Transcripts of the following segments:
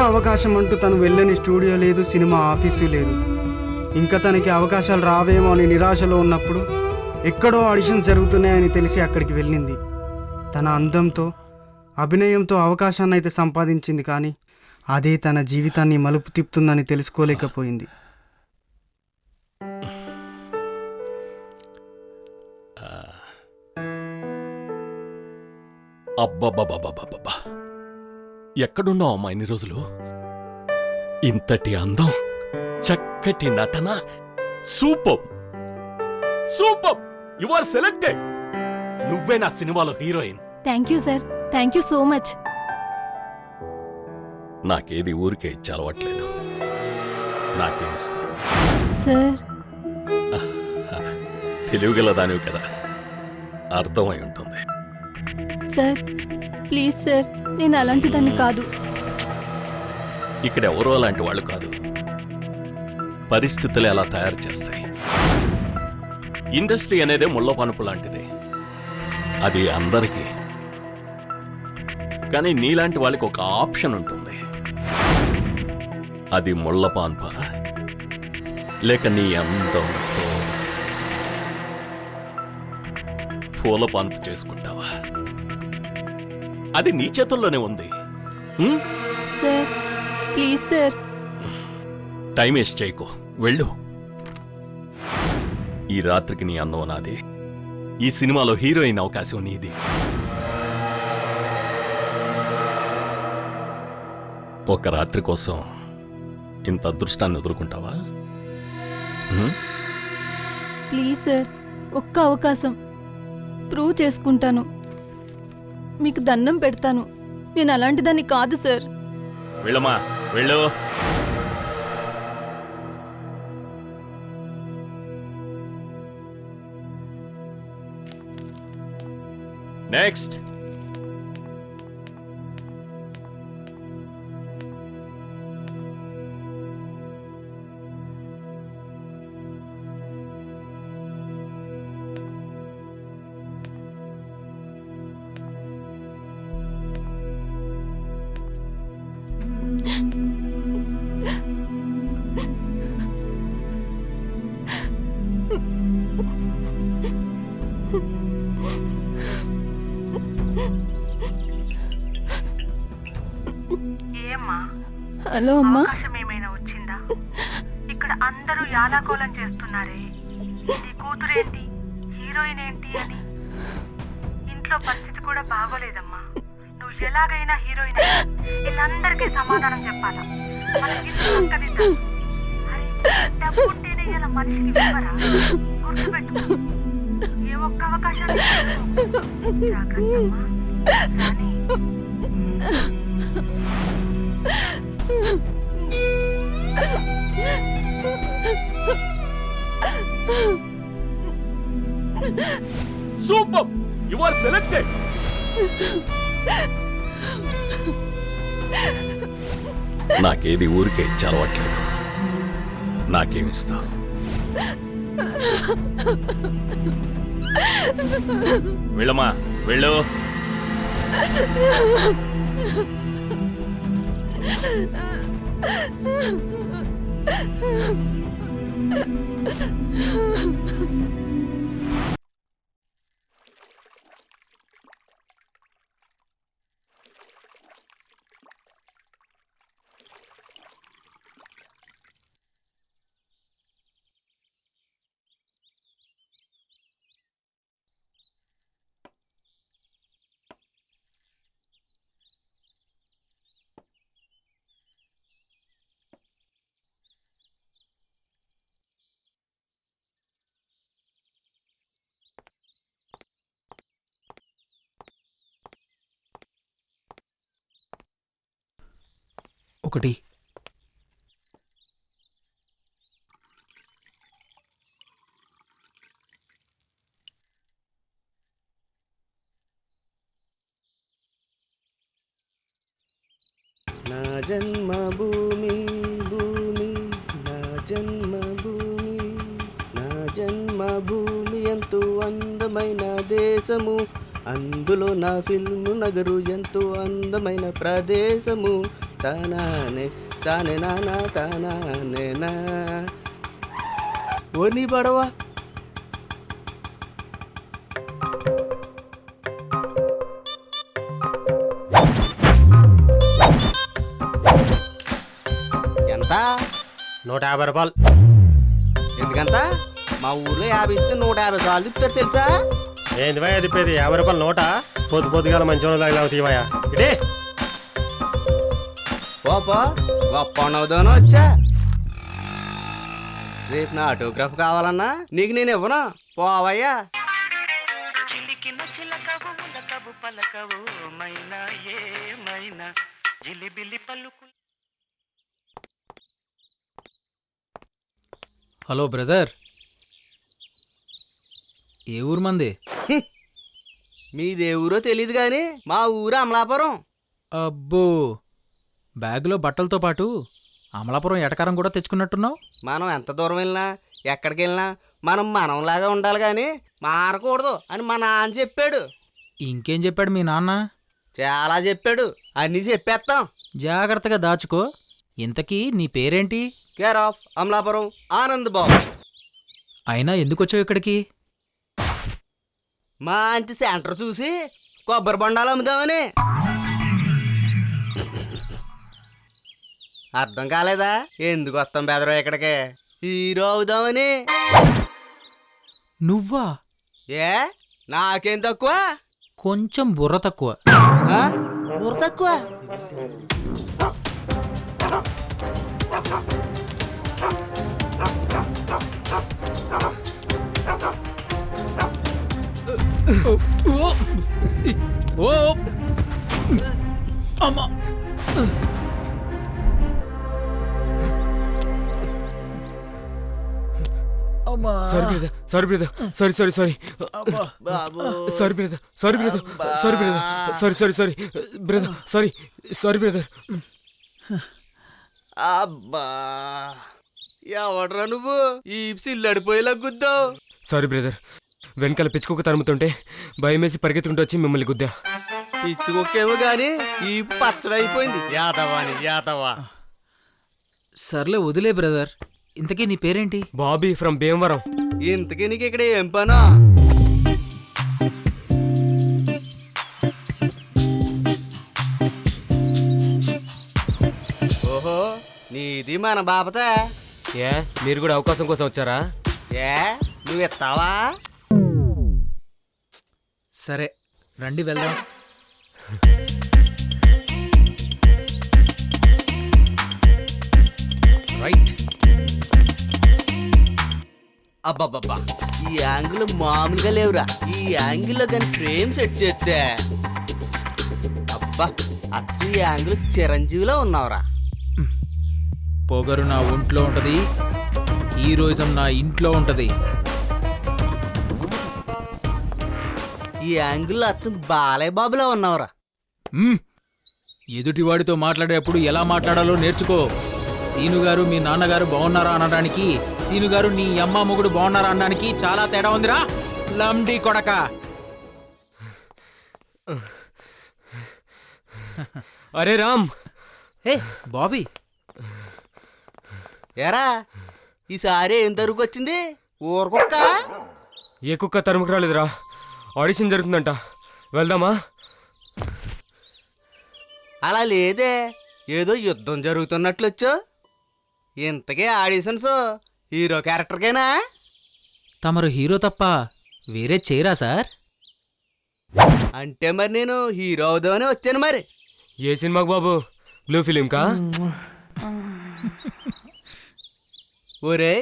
అవకాశం అంటూ తను వెళ్ళని స్టూడియో లేదు సినిమా ఆఫీసు లేదు. ఇంకా తనకి అవకాశాలు రావేమో అని నిరాశలో ఉన్నప్పుడు ఎక్కడో ఆడిషన్స్ జరుగుతున్నాయని తెలిసి అక్కడికి వెళ్ళింది. తన అందంతో అభినయంతో అవకాశాన్ని అయితే సంపాదించింది కానీ అదే తన జీవితాన్ని మలుపు తిప్పుతుందని తెలుసుకోలేకపోయింది. అబ్బబ్బబ్బబ్బబ్బబ్బా. ఎక్కడున్నావు అమ్మా ఇన్ని రోజులు? ఇంతటి అందం చక్కటి నటన super! Super! You are selected నువ్వే నా సినిమాలో heroine. Thank you sir thank you so much నాకేది ఊరికే ఇచ్చి అలవాట్లేదు సార్ తెలివిగల దానివి కదా. అర్థమై ఉంటుంది. సార్ ప్లీజ్ సార్ నేను అలాంటిదాన్ని కాదు. ఇక్కడ ఎవరో అలాంటి వాళ్ళు కాదు. పరిస్థితులు ఎలా తయారు చేస్తాయి. ఇండస్ట్రీ అనేదే ముళ్ళ పనుపు లాంటిది. అది అందరికీ. కానీ నీలాంటి వాళ్ళకి ఒక ఆప్షన్ ఉంటుంది. అది ముళ్ళ పాన్ప లేక నీ అందం పూల పాన్పు చేసుకుంటావా? అది నీ చేతుల్లోనే ఉంది? Sir please sir. Time waste చేయకు. వెళ్ళు. ఈ రాత్రికి నీ అందం నాది. ఈ సినిమాలో హీరోయిన్ అవకాశం నీది. ఒక రాత్రి కోసం ఇంత అదృష్టాన్ని ఎదుర్కొంటావా? ప్లీజ్ సార్ ఒక్క అవకాశం. ప్రూవ్ చేసుకుంటాను. మీకు దండం పెడతాను. నేను అలాంటిదాన్ని కాదు సార్. వెళ్ళమ్మా వెళ్ళు. నెక్స్ట్ హలో అమ్మా. అవకాశం ఏమైనా వచ్చిందా? ఇక్కడ అందరూ యాలాకోలం చేస్తున్నారే. నీ కూతురేంటి? హీరోయిన్ ఏంటి అని. ఇంట్లో పరిస్థితి కూడా బాగోలేదమ్మా. నువ్వు ఎలాగైనా హీరోయిన్ వీళ్ళందరికీ సమాధానం చెప్పాలా? మనకి డబ్బు ఉంటేనే ఇలా మనిషిని ఇవ్వరా గుర్తుపెట్టుకో. ఏ ఒక్క అవకాశం జాగ్రత్త సూపర్ యు ఆర్ సెలెక్టెడ్ నాకేది ఊరికే ఇచ్చి నాకేమిస్తా వెళ్ళమ్మా వెళ్ళు. ఒకటి. నా జన్మభూమి భూమి నా జన్మభూమి నా జన్మభూమి ఎంతో అందమైన దేశము. అందులో నా ఫిల్ము నగరు ఎంతో అందమైన ప్రదేశము. తానానే తానే నానా తానానే నా. ఓ నీ పడవా ఎంత? నూట యాభై రూపాయలు. ఎందుకంత? మా ఊర్లో యాభై ఇస్తే నూట యాభై సార్లు తిప్పుతారు తెలుసా? ఏంది భయ యాభై రూపాయలు నోట? పొద్దు పొద్దుగాల మంచి లాగా తీవయ్యా. ఇటే. పోపో గొప్ప అవుదాను వచ్చా. రేపు నా ఆటోగ్రాఫ్ కావాలన్నా నీకు నేను ఇవ్వను. పోవయ్యా. చిలికిన చిలకవు ములకవు పలకవు మైనా ఏమైనా జిలిబిలి పలుకు హలో బ్రదర్. ఏ ఊరు మంది? మీది ఊరో తెలియదు కానీ మా ఊరు అమలాపురం. అబ్బో. బ్యాగులో బట్టలతో పాటు అమలాపురం ఎటకారం కూడా తెచ్చుకున్నట్టున్నావు? మనం ఎంత దూరం వెళ్ళినా ఎక్కడికి వెళ్ళినా మనం మనంలాగా ఉండాలి కానీ మారకూడదు అని మా నాన్న చెప్పాడు. ఇంకేం చెప్పాడు మీ నాన్న? చాలా చెప్పాడు. అన్నీ చెప్పేస్తాం జాగ్రత్తగా దాచుకో. ఇంతకీ నీ పేరేంటి? Care of Amalapuram Anand Babu. అయినా ఎందుకు వచ్చావు ఇక్కడికి మంచి సెంటర్ చూసి కొబ్బరి బొండాలు అమ్ముదామని. అర్థం కాలేదా? ఎందుకు వస్తాం బెదరం ఇక్కడికి? హీరో అవుదామని. నువ్వా? ఏ? నాకేం తక్కువ? కొంచెం బుర్ర తక్కువ. ఆ? బుర్ర తక్కువ? ఓ sorry brother sorry sorry sorry sorry బాబు. Sorry brother sorry brother sorry brother sorry sorry sorry brother sorry sorry brother అబ్బా. ఎవడ్రా నువ్వు? ఈ సిల్లడిపోయేలా గుద్దావు. సారీ బ్రదర్ వెనకాల పిచ్చుకోక తరుముతుంటే భయం వేసి పరిగెత్తుకుంటూ వచ్చి మిమ్మల్ని గుద్దా. పిచ్చుకొక్కేమో గాని ఈ పచ్చడైపోయింది. యాదవాని యాదవా. సర్లే వదిలే బ్రదర్ ఇంతకీ నీ పేరేంటి? Bobby from Bhimavaram. ఇంతకీ నీకు ఇక్కడ ఏం పనా? ఓహో నీది మన బాపతే? ఏ మీరు కూడా అవకాశం కోసం వచ్చారా? ఏ నువ్వు ఇస్తావా సరే రండి వెళ్దాం. రైట్ అబ్బబ్బబ్బా ఈ యాంగిల్ మామూలుగా లేవురా. ఈ యాంగిల్లో కానీ ఫ్రేమ్ సెట్ చేస్తే. అబ్బా అచ్చు ఈ యాంగిల్ చిరంజీవిలో ఉన్నావురా. పొగరు నా ఒంట్లో ఉంటది హీరోయిజం నా ఇంట్లో ఉంటది. ఈ యాంగిల్ అచ్చం బాలయ్య బాబులో ఉన్నావురా. ఎదుటివాడితో మాట్లాడేటప్పుడు ఎలా మాట్లాడాలో నేర్చుకో. సీను గారు మీ నాన్నగారు బాగున్నారా అనడానికి? సీను గారు నీ అమ్మ మొగుడు బాగున్నారా అనడానికి చాలా తేడా ఉందిరా. లండి కొడక. అరే రామ్. ఏ బాబీ. ఏరా ఈసారి ఏం తరుకు వచ్చింది ఊరకొక్క? ఏ కుక్క తరుముకు రాలేదురా. ఆడిషన్ జరుగుతుందంట. వెళ్దామా? అలా లేదే. ఏదో యుద్ధం జరుగుతున్నట్లు వచ్చో ఇంతకీ ఆడిషన్స్ హీరో క్యారెక్టర్కేనా? తమరు హీరో తప్ప వేరే చేయరా సార్? అంటే మరి నేను హీరో అవుదామని వచ్చాను మరి. ఏ సినిమాకు బాబు? బ్లూ ఫిలిం కా ఒరే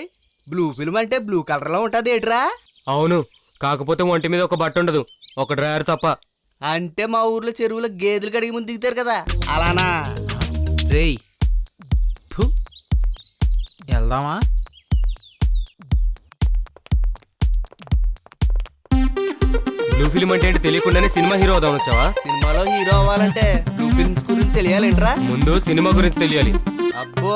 బ్లూ ఫిల్మ్ అంటే బ్లూ కలర్లో ఉంటుంది ఏట్రా? అవును కాకపోతే ఒంటి మీద ఒక బట్ట ఉండదు ఒక డ్రైవర్ తప్ప. అంటే మా ఊర్లో చెరువులో గేదెలు కడిగి ముందు దిగుతారు కదా అలానా? రేయ్. వెళ్దామా? బ్లూ ఫిలిం అంటే ఏంటి తెలియకుండానే సినిమా హీరో అవుదాం వచ్చావా? సినిమాలో హీరో అవ్వాలంటే బ్లూ ఫిల్మ్స్ గురించి తెలియాలేంట్రా ముందు సినిమా గురించి తెలియాలి. అబ్బో.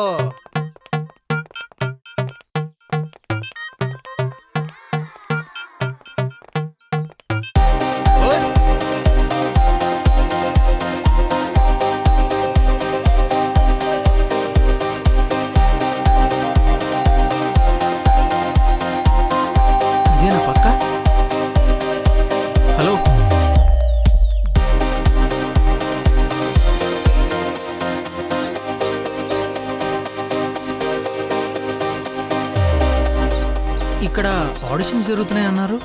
ఇక్కడ ఆడిషన్స్ జరుగుతున్నాయి అన్నారు.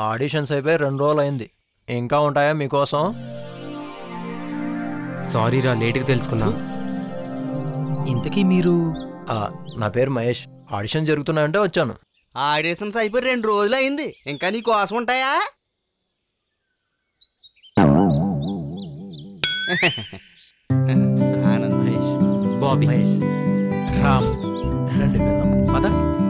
ఆడిషన్స్ అయిపోయి రెండు రోజులు అయింది ఇంకా ఉంటాయా మీకోసం? సారీ రా లేట్గా తెలుసుకున్నా. ఇంతకీ మీరు? ఆ, నా పేరు మహేష్. ఆడిషన్ జరుగుతున్నాయంటే వచ్చాను. ఆడిషన్స్ అయిపోయి రెండు రోజులు అయింది ఇంకా నీ కోసం ఉంటాయా? ఆనంద్ మహేష్. బాబీ. మహేష్. రామ్. రండి వెళ్దాం. పద.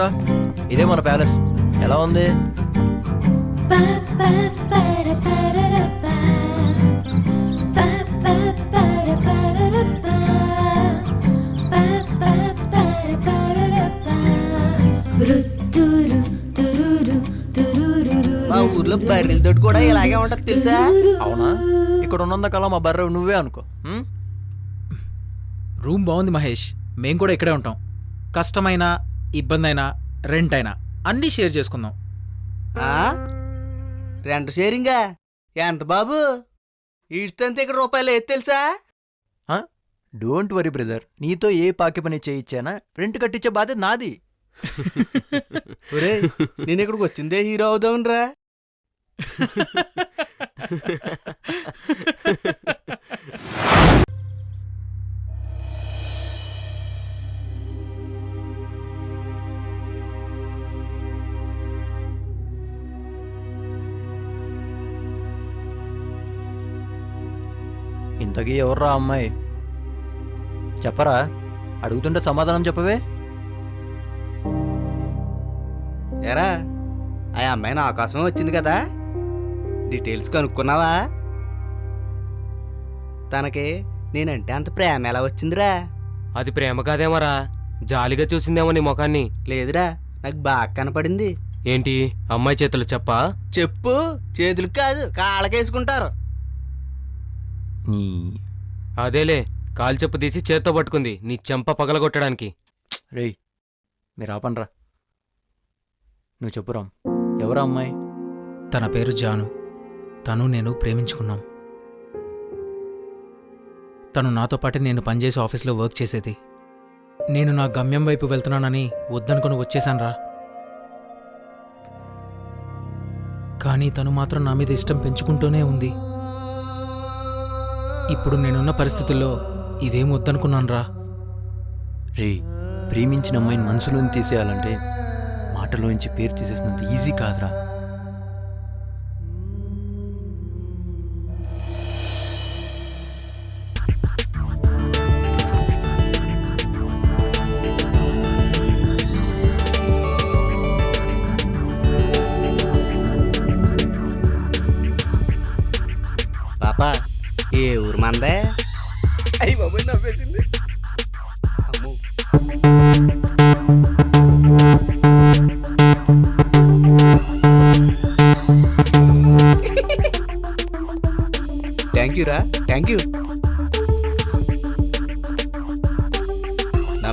ఇదిగోరా ఇదే మన ప్యాలెస్. ఎలా ఉంది? మా ఊర్లో బర్రెల తోటి కూడా ఇలాగే ఉంటది తెలుసా? అవునా? ఇక్కడ ఉన్నంత కాలం మా బర్రె నువ్వే అనుకో? రూమ్ బాగుంది మహేష్. మేం కూడా ఇక్కడే ఉంటాం. కష్టమైనా ఇబ్బంది అయినా రెంట్ అయినా అన్నీ షేర్ చేసుకుందాం. ఆ? రెంట్ షేరింగా? ఎంత బాబు? ఈడ్తంతే ఇక్కడ రూపాయలు ఏది తెలుసా? Don't worry brother. నీతో ఏ పాకి పని చేయించానా? రెంట్ కట్టించే బాధ్యత నాది. ఒరే నేను ఇక్కడికి వచ్చిందే హీరో అవుదామని రా ఇంతకీ ఎవర్రా అమ్మాయి? చెప్పరా? అడుగుతుంటే సమాధానం చెప్పవే? ఎరా ఆ అమ్మాయి నా కోసం వచ్చింది కదా. డీటెయిల్స్ కనుక్కున్నావా? తనకి నేనంటే అంత ప్రేమ ఎలా వచ్చిందిరా? అది ప్రేమ కాదేమరా జాలిగా చూసిందేమో నీ ముఖాన్ని. లేదురా నాకు బాగా కనపడింది. ఏంటి అమ్మాయి చేతులు చెప్పా? చెప్పు చేతులకు కాదు కాళ్ళకేసుకుంటారు. నీ. అదేలే కాలు చెప్పు తీసి చేత్తో పట్టుకుంది నీ చెంప పగలగొట్టడానికి. రేయ్ మీరు ఆపనరా నువ్వు చెప్పురాం ఎవరా అమ్మాయి? తన పేరు జాను. తను నేను ప్రేమించుకున్నాం. తను నాతో పాటే నేను పనిచేసే ఆఫీస్లో వర్క్ చేసేది. నేను నా గమ్యం వైపు వెళ్తున్నానని వద్దనుకుని వచ్చేశాన్రా. కానీ తను మాత్రం నా మీద ఇష్టం పెంచుకుంటూనే ఉంది. ఇప్పుడు నేనున్న పరిస్థితుల్లో ఇదేం వద్దనుకున్నాన్రా. రే ప్రేమించిన అమ్మాయిని మనసులోని తీసేయాలంటే మాటలోంచి పేరు తీసేసినంత ఈజీ కాదురా.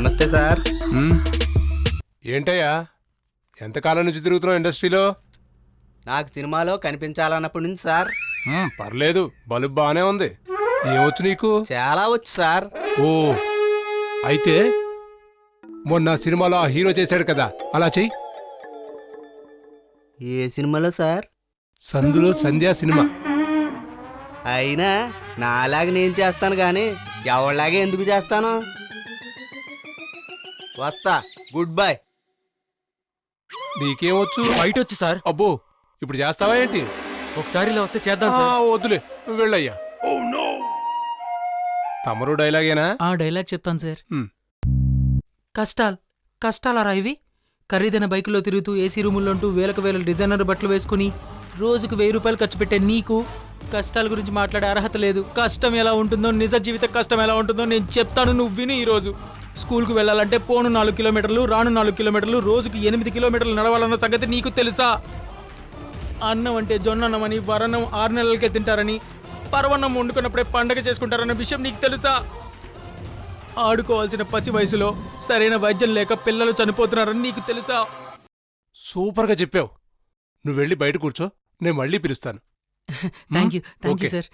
నమస్తే సార్. ఏంటయ్యా? ఎంతకాలం నుంచి తిరుగుతున్నావు ఇండస్ట్రీలో? నాకు సినిమాలో కనిపించాలన్నప్పటి నుంచి సార్. పర్లేదు. బలుబు బాగానే ఉంది. ఏమొచ్చు నీకు? చాలా వచ్చు సార్. ఓ అయితే మొన్న సినిమాలో ఆ హీరో చేశాడు కదా. అలా చెయ్యి. ఏ సినిమాలో సార్? సందులో సంధ్యా సినిమా. అయినా నాలాగా నేను చేస్తాను కానీ ఎవరిలాగే ఎందుకు చేస్తాను? వస్తా. గుడ్ బై నీకేమొచ్చు బయట వచ్చు సార్. అబ్బో ఇప్పుడు చేస్తావా ఏంటి? ఒకసారి ఇలా వస్తే చేద్దాం ఆ, సార్. వద్దులే వెళ్ళయ్యా. తమరు డైలాగేనా? ఆ డైలాగ్ చెప్తాను సార్. హ్మ్. కష్టాలు కష్టాలరా ఇవి? ఖరీదైన బైకులో తిరుగుతూ ఏసీ రూముల్లో ఉంటూ వేలకు వేల డిజైనర్ బట్టలు వేసుకుని రోజుకు వెయ్యి రూపాయలు ఖర్చు పెట్టే నీకు కష్టాల గురించి మాట్లాడే అర్హత లేదు. కష్టం ఎలా ఉంటుందో నిజ జీవిత కష్టం ఎలా ఉంటుందో నేను చెప్తాను నువ్వు విని ఈరోజు. స్కూల్కు వెళ్ళాలంటే పోను నాలుగు కిలోమీటర్లు రాను నాలుగు కిలోమీటర్లు రోజుకు ఎనిమిది కిలోమీటర్లు నడవాలన్న సంగతి నీకు తెలుసా? అన్నం అంటే జొన్నన్నమని వరన్నం ఆరు నెలలకే తింటారని పరవన్నం వండుకున్నప్పుడే పండగ చేసుకుంటారన్న విషయం నీకు తెలుసా? ఆడుకోవాల్సిన పసి వయసులో సరైన వైద్యం లేక పిల్లలు చనిపోతున్నారని నీకు తెలుసా? సూపర్గా చెప్పావు. నువ్వు వెళ్ళి బయట కూర్చో నేను మళ్ళీ పిలుస్తాను. Thank you thank you. Sir